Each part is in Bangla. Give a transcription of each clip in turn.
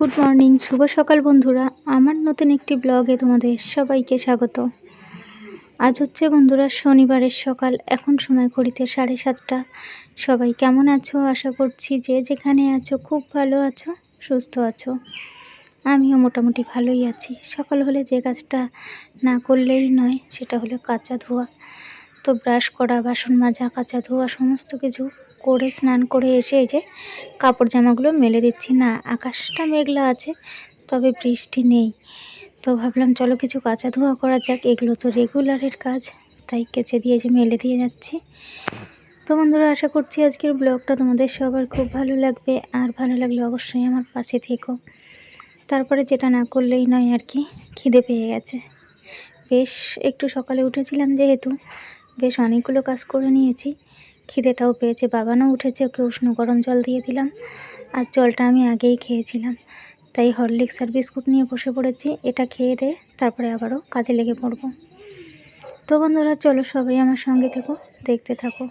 গুড মর্নিং, শুভ সকাল বন্ধুরা। আমার নতুন একটি ব্লগে তোমাদের সবাইকে স্বাগত। আজ হচ্ছে বন্ধুরা শনিবারের সকাল, এখন সময় করিতে সাড়ে সাতটা। সবাই কেমন আছো? আশা করছি যে যেখানে আছো, খুব ভালো আছো, সুস্থ আছো। আমিও মোটামুটি ভালোই আছি। সকাল হলে যে কাজটা না করলেই নয়, সেটা হলো কাঁচা ধোয়া। তো ব্রাশ করা, বাসন মাজা, কাঁচা ধোয়া, সমস্ত কিছু করে, স্নান করে এসে এই যে কাপড় জামাগুলো মেলে দিচ্ছি। না, আকাশটা মেঘলা আছে, তবে বৃষ্টি নেই। তো ভাবলাম, চলো কিছু কাঁচা ধোয়া করা যাক। এগুলো তো রেগুলারের কাজ, তাই কেচে দিয়ে যে মেলে দিয়ে যাচ্ছি। তো বন্ধুরা, আশা করছি আজকের ব্লগটা তোমাদের সবার খুব ভালো লাগবে। আর ভালো লাগলে অবশ্যই আমার পাশে থেকো। তারপরে যেটা না করলেই নয় আর কি, খিদে পেয়ে গেছে। বেশ, একটু সকালে উঠেছিলাম যেহেতু, বেশ অনেকগুলো কাজ করে নিয়েছি। খিদেটাও পেয়েছে, বাবানও উঠেছে, ওকে উষ্ণ গরম জল দিয়ে দিলাম আর জলটা আমি আগেই খেয়েছিলাম। তাই হরলিক্স আর বিস্কুট নিয়ে বসে পড়েছি, এটা খেয়ে দে, তারপরে আবারও কাজে লেগে পড়ব। তো বন্ধুরা, চলো সবাই আমার সঙ্গে থেকো, দেখতে থাকো।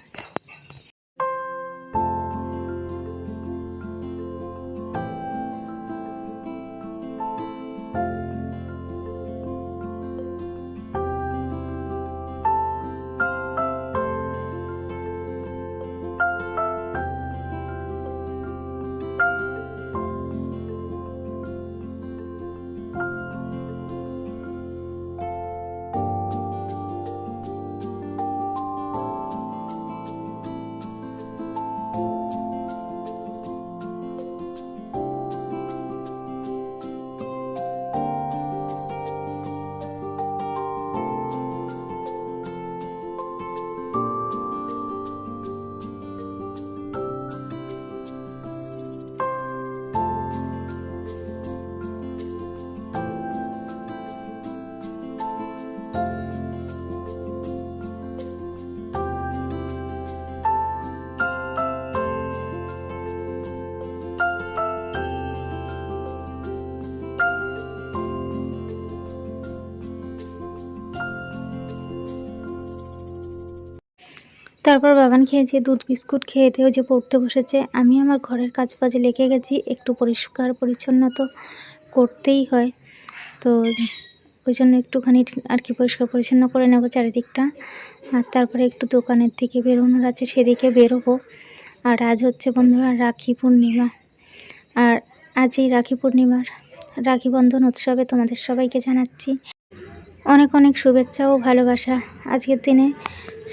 তারপর বাবান খেয়েছে, দুধ, বিস্কুট খেয়ে দিয়ে যে পড়তে বসেছে। আমি আমার ঘরের কাজ বাজে লেগে গেছি, একটু পরিষ্কার, পরিচ্ছন্ন তো করতেই হয়। তো ওই জন্য একটুখানি আর কি পরিষ্কার, পরিচ্ছন্ন করে নেব চারিদিকটা। আর তারপরে একটু দোকানের দিকে বেরোনোর আছে, সেদিকে বেরোবো। আর আজ হচ্ছে বন্ধুরা রাখি পূর্ণিমা। আর আজ এই রাখি পূর্ণিমার রাখি বন্ধন উৎসবে তোমাদের সবাইকে জানাচ্ছি। অনেক অনেক শুভেচ্ছা ও ভালোবাসা। আজকের দিনে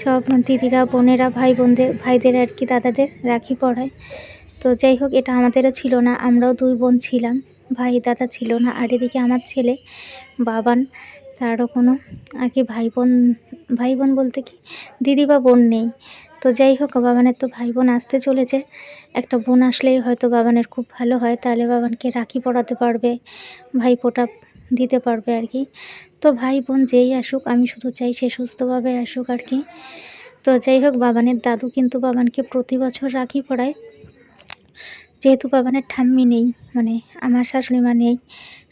সব দিদিরা, বোনেরা ভাই বোনদের ভাইদের আর কি দাদাদের রাখি পড়ায়। তো যাই হোক, এটা আমাদেরও ছিল না, আমরাও দুই বোন ছিলাম, ভাই দাদা ছিল না, আর এদিকে আমার ছেলে, বাবান, তারও কোনো আর কি ভাই বোন ভাই বোন বলতে কি, দিদি বা বোন নেই। তো যাই হোক, বাবানের তো ভাই বোন আসতে চলেছে, একটা বোন আসলেই হয়তো বাবানের খুব ভালো হয়, তাহলে বাবানকে রাখি পড়াতে পারবে ভাই ফোটা দিতে পারবে আর কি। তো ভাই বোন যেই আসুক, আমি শুধু চাই সে সুস্থভাবে আসুক আর কি। তো যাই হোক, বাবানের দাদু কিন্তু বাবানকে প্রতি বছর রাখি পড়ায়। যেহেতু বাবানের ঠাম্মি নেই মানে আমার শাশুড়ি মা নেই,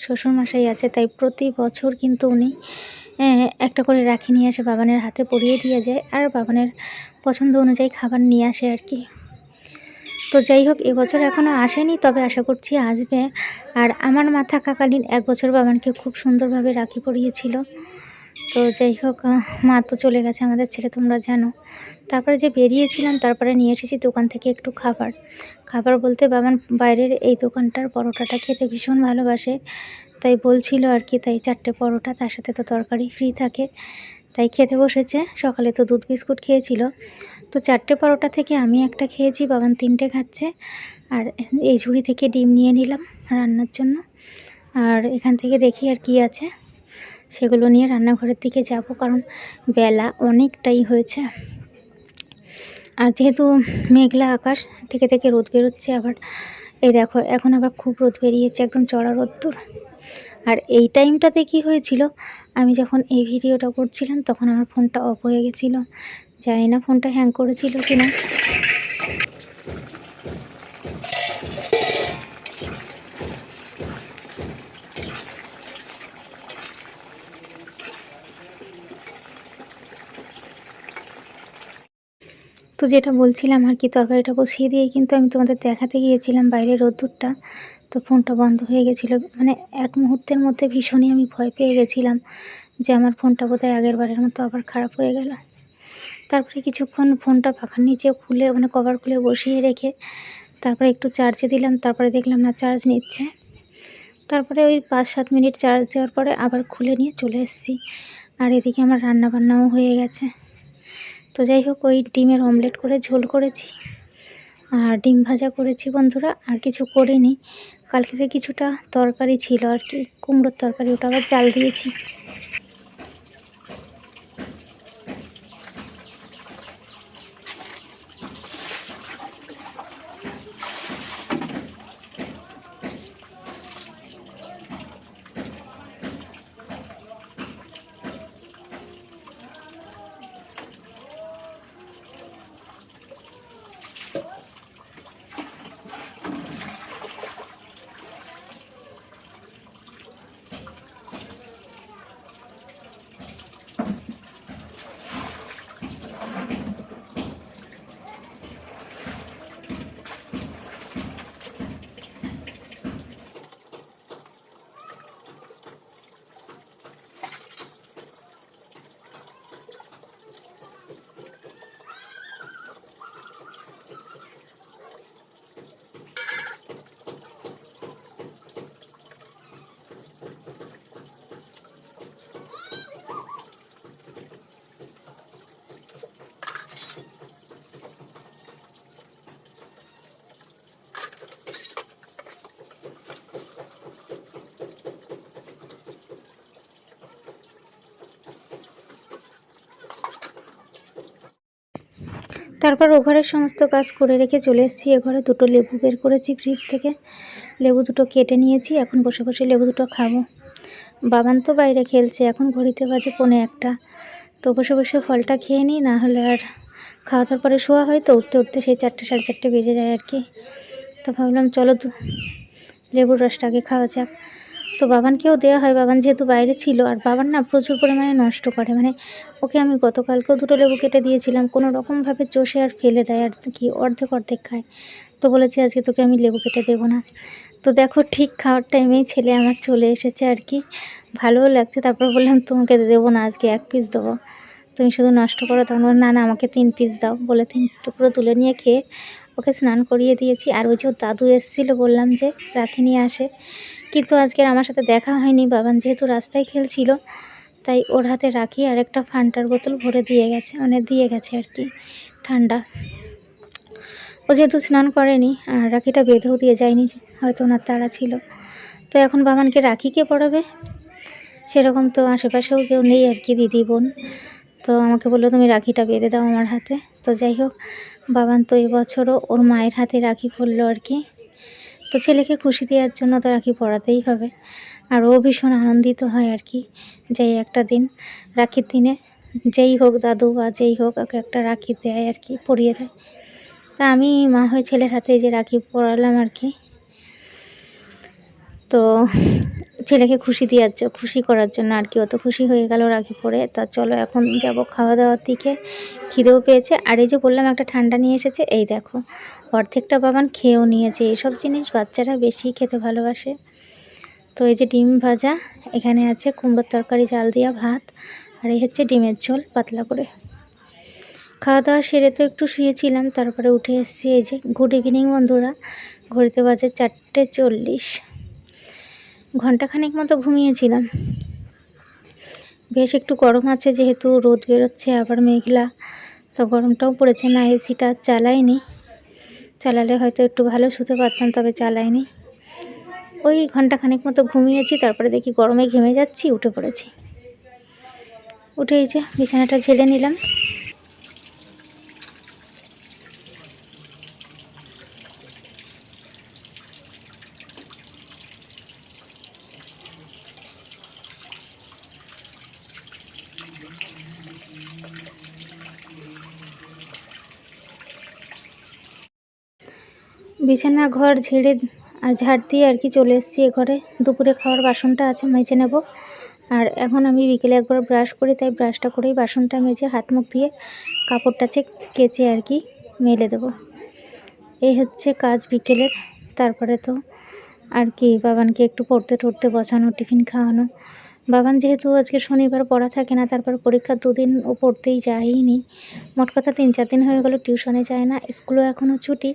শ্বশুরমশাই আছে, তাই প্রতি বছর কিন্তু উনি একটা করে রাখি নিয়ে আসে বাবানের হাতে পরিয়ে দিয়ে যায়, আর বাবানের পছন্দ অনুযায়ী খাবার নিয়ে আসে আর কি। তো যাই হোক, এবছর এখনও আসেনি, তবে আশা করছি আসবে। আর আমার মা থাকাকালীন এক বছর বাবানকে খুব সুন্দরভাবে রাখি পরিয়েছিল। তো যাই হোক মা তো চলে গেছে আমাদের ছেলে, তোমরা জানো। তারপরে যে বেরিয়েছিলাম, তারপরে নিয়ে এসেছি দোকান থেকে একটু খাবার। খাবার বলতে বাবান বাইরের এই দোকানটার পরোটাটা খেতে ভীষণ ভালোবাসে। তাই বলছিল আর কি, তাই চারটে পরোটা, তার সাথে তো তরকারি ফ্রি থাকে। তাই খেতে বসেছে। সকালে তো দুধ বিস্কুট খেয়েছিল। তো চারটে পরোটা থেকে আমি একটা খেয়েছি, বাবান তিনটে খাচ্ছে। আর এই ঝুড়ি থেকে ডিম নিয়ে নিলাম রান্নার জন্য। আর এখান থেকে দেখি আর কি আছে। সেগুলো নিয়ে রান্নাঘরের দিকে যাব, কারণ বেলা অনেকটাই হয়েছে। আর যেহেতু মেঘলা আকাশ, থেকে থেকে রোদ বেরোচ্ছে আবার। এই দেখো, এখন আবার খুব রোদ বেরিয়েছে, একদম চড়া রোদ্দুর। আর এই টাইমটাতে কি হয়েছিল? আমি যখন এই ভিডিওটা করছিলাম, তখন আমার ফোনটা অফ হয়ে গেছিল। জানি না ফোনটা হ্যাং করেছিল কি না তো যেটা বলছিলাম আর কি, তরকারিটা বসিয়ে দিয়ে কিন্তু আমি তোমাদের দেখাতে গিয়েছিলাম বাইরের রোদ্দুরটা। তো ফোনটা বন্ধ হয়ে গেছিল। মানে এক মুহূর্তের মধ্যে ভীষণই আমি ভয় পেয়ে গেছিলাম যে আমার ফোনটা বোধহয় আগের বারের মতো আবার খারাপ হয়ে গেল। তারপরে কিছুক্ষণ ফোনটা পাখার নিচে খুলে মানে কভার খুলে বসিয়ে রেখে তারপরে একটু চার্জে দিলাম, তারপরে দেখলাম না চার্জ নিচ্ছে। তারপরে ওই পাঁচ সাত মিনিট চার্জ দেওয়ার পরে আবার খুলে নিয়ে চলে এসেছি। আর এদিকে আমার রান্না বান্নাও হয়ে গেছে। তো যাই হোক, ওই ডিমের অমলেট করে ঝোল করেছি। আর ডিম ভাজা করেছি বন্ধুরা, আর কিছু করিনি। কালকের কিছুটা তরকারি ছিল আর কি, কুমড়োর তরকারি, ওটা আবার চাল দিয়েছি। তারপর ও ঘরের সমস্ত কাজ করে রেখে চলে এসেছি। এ ঘরে দুটো লেবু বের করেছি ফ্রিজ থেকে। লেবু দুটো কেটে নিয়েছি। এখন বসে বসে লেবু দুটো খাব। বাবান তো বাইরে খেলছে। এখন ঘড়িতে বাজে পৌনে একটা। তো বসে বসে ফলটা খেয়ে নিই, না হলে আর খাওয়া দাওয়ার পরে শোয়া হয়। তো উঠতে উঠতে সেই চারটে, সাড়ে চারটে বেজে যায় আর কি। তো ভাবলাম, চলো লেবুর রসটা আগে খাওয়া যাক। তো বাবানকেও দেওয়া হয়। বাবান যেহেতু বাইরে ছিল, আর বাবান না প্রচুর পরিমাণে নষ্ট করে। মানে ওকে আমি গতকালকেও দুটো লেবু কেটে দিয়েছিলাম, কোনো রকমভাবে চষে আর ফেলে দেয়, আর কি অর্ধেক অর্ধেক খায়। তো বলেছি আজকে তোকে আমি লেবু কেটে দেবো না। তো দেখো ঠিক খাওয়ার টাইমেই ছেলে আমার চলে এসেছে আর কি। ভালোও লাগছে, তারপর বললাম, তোমাকে দেবো না, আজকে এক পিস দেবো। তুমি শুধু নষ্ট করো, তখন না না, আমাকে তিন পিস দাও। বলে তিন টুকরো তুলে নিয়ে খেয়ে ওকে স্নান করিয়ে দিয়েছি। আর ওই যে দাদু এসেছিল, বললাম যে রাখি নিয়ে আসে। কিন্তু আজকের আমার সাথে দেখা হয়নি, বাবান যেহেতু রাস্তায় খেলছিল, তাই ওর হাতে রাখি আর একটা ফান্টার বোতল ভরে দিয়ে গেছে মানে দিয়ে গেছে আর কি, ঠান্ডা। ও যেহেতু স্নান করেনি আর রাখিটা বেঁধেও দিয়ে যায়নি, হয়তো ওনার তাড়া ছিল। তো এখন বাবানকে রাখি কে পড়াবে, সেরকম তো আশেপাশেও কেউ নেই আর কি, দিদি, বোন। তো আমাকে বলল, তুমি রাখিটা বেঁধে দাও আমার হাতে। তো যাই হোক, বাবান তো এবছরও ওর মায়ের হাতে রাখি পরলো আর কি। তো ছেলেকে খুশি দেওয়ার জন্য তো রাখি পড়াতেই হবে। আর ও ভীষণ আনন্দিত হয় আর কি, যে একটা দিন রাখির দিনে যেই হোক দাদু বা যেই হোক ওকে একটা রাখি দেয় আর কি, পরিয়ে দেয়। তা আমি মা হয়ে ছেলের হাতে যে রাখি পরালাম আর কি। তো ছেলেকে খুশি দেওয়ার জন্য খুশি করার জন্য আর কি অত খুশি হয়ে গেল রাখি পরে তা চলো এখন যাব খাওয়া দাওয়ার দিকে। খিদেও পেয়েছে। আর এই যে বললাম, একটা ঠান্ডা নিয়ে এসেছে। এই দেখো, অর্ধেকটা বাবান খেয়েও নিয়েছে। এইসব জিনিস বাচ্চারা বেশি খেতে ভালোবাসে। তো এই যে ডিম ভাজা, এখানে আছে কুমড়োর তরকারি জাল দেওয়া ভাত, আর এই হচ্ছে ডিমের ঝোল পাতলা করে। খাওয়া দাওয়া সেরে তো একটু শুয়েছিলাম, তারপরে উঠে এসেছি। এই যে, গুড ইভিনিং বন্ধুরা। ঘড়িতে বাজে চারটে চল্লিশ। ঘন্টাখানেক মতো ঘুমিয়েছিলাম। বেশ একটু গরম আছে যেহেতু রোদ বেরোচ্ছে, আবার মেঘলা, তো গরমটাও পড়েছে না, এসিটা চালাইনি। চালালে হয়তো একটু ভালো শুতে পারতাম, তবে চালাইনি। ওই ঘন্টাখানেক মতো ঘুমিয়েছি, তারপরে দেখি গরমে ঘেমে যাচ্ছি, উঠে পড়েছি। উঠে এই যে বিছানাটা ঝেলে নিলাম। বিছানা ঘর ঝেড়ে আর ঝাড় দিয়ে আর কি চলে এসেছি এ ঘরে। দুপুরে খাওয়ার বাসনটা আছে, মেজে নেব। আর এখন আমি বিকেলে একবার ব্রাশ করি, তাই ব্রাশটা করেই বাসনটা মেজে হাত মুখ ধুয়ে কাপড়টা চেক, কেচে আর কি মেলে দেবো। এই হচ্ছে কাজ বিকেলের। তারপরে তো আর কি বাবানকে একটু পড়তে টড়তে বসানো, টিফিন খাওয়ানো। বাবান যেহেতু আজকে শনিবার পড়া থাকে না, তারপর পরীক্ষা দুদিন ও পড়তেই যায়নি মোট কথা তিন চার দিন হয়ে গেল টিউশনে যায় না, স্কুলও এখনও ছুটি।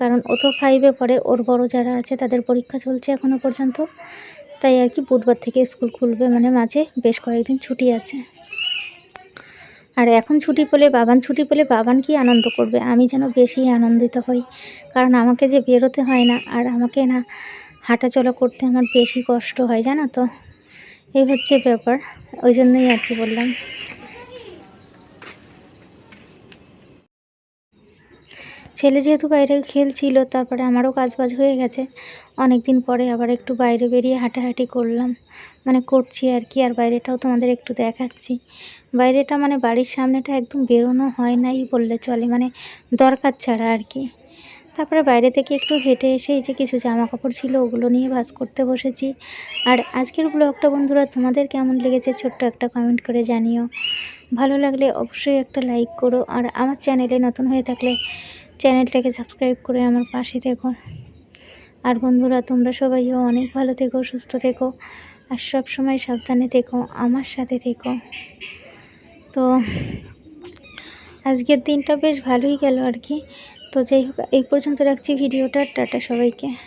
কারণ ও তো ফাইভে পড়ে, ওর বড় যারা আছে তাদের পরীক্ষা চলছে এখনও পর্যন্ত। তাই আর কি বুধবার থেকে স্কুল খুলবে মানে মাঝে বেশ কয়েকদিন ছুটি আছে। আর এখন ছুটি পেলে, বাবান ছুটি পেলে বাবান কি আনন্দ করবে? আমি যেন বেশি আনন্দিত হই। কারণ আমাকে যে বেরোতে হয় না, আর আমাকে না হাঁটাচলা করতে আমার বেশি কষ্ট হয়, জানো তো? এই হচ্ছে ব্যাপার, ওই জন্যই আর কি বললাম। ছেলে যেহেতু বাইরে খেলছিল, তারপরে আমারও কাজ বাজ হয়ে গেছে। অনেক দিন পরে আবার একটু বাইরে বেরিয়ে হাঁটাহাঁটি করলাম। মানে করছি আর কি, আর বাইরেটাও তোমাদের একটু দেখাচ্ছি। বাইরেটা মানে বাড়ির সামনেটা একদম বেরোনো হয় নাই বললে চলে মানে দরকার ছাড়া আর কি। তারপরে বাইরে থেকে একটু হেঁটে এসে এই যে কিছু জামা কাপড় ছিল ওগুলো নিয়ে ভাস করতে বসেছি। আর আজকের ব্লগটা বন্ধুরা, তোমাদের কেমন লেগেছে ছোট্ট একটা কমেন্ট করে জানিও। ভালো লাগলে অবশ্যই একটা লাইক করো। আর আমার চ্যানেলে নতুন হয়ে থাকলে চ্যানেলটাকে সাবস্ক্রাইব করে আমার পাশে থেকো। আর বন্ধুরা, তোমরা সবাইও অনেক ভালো থেকো, সুস্থ থেকো। আর সব সময় সাবধানে থেকো, আমার সাথে থেকো। তো আজকের দিনটা বেশ ভালোই গেল আর কি। তো যাই হোক এই পর্যন্ত রাখছি ভিডিওটা। টাটা সবাইকে।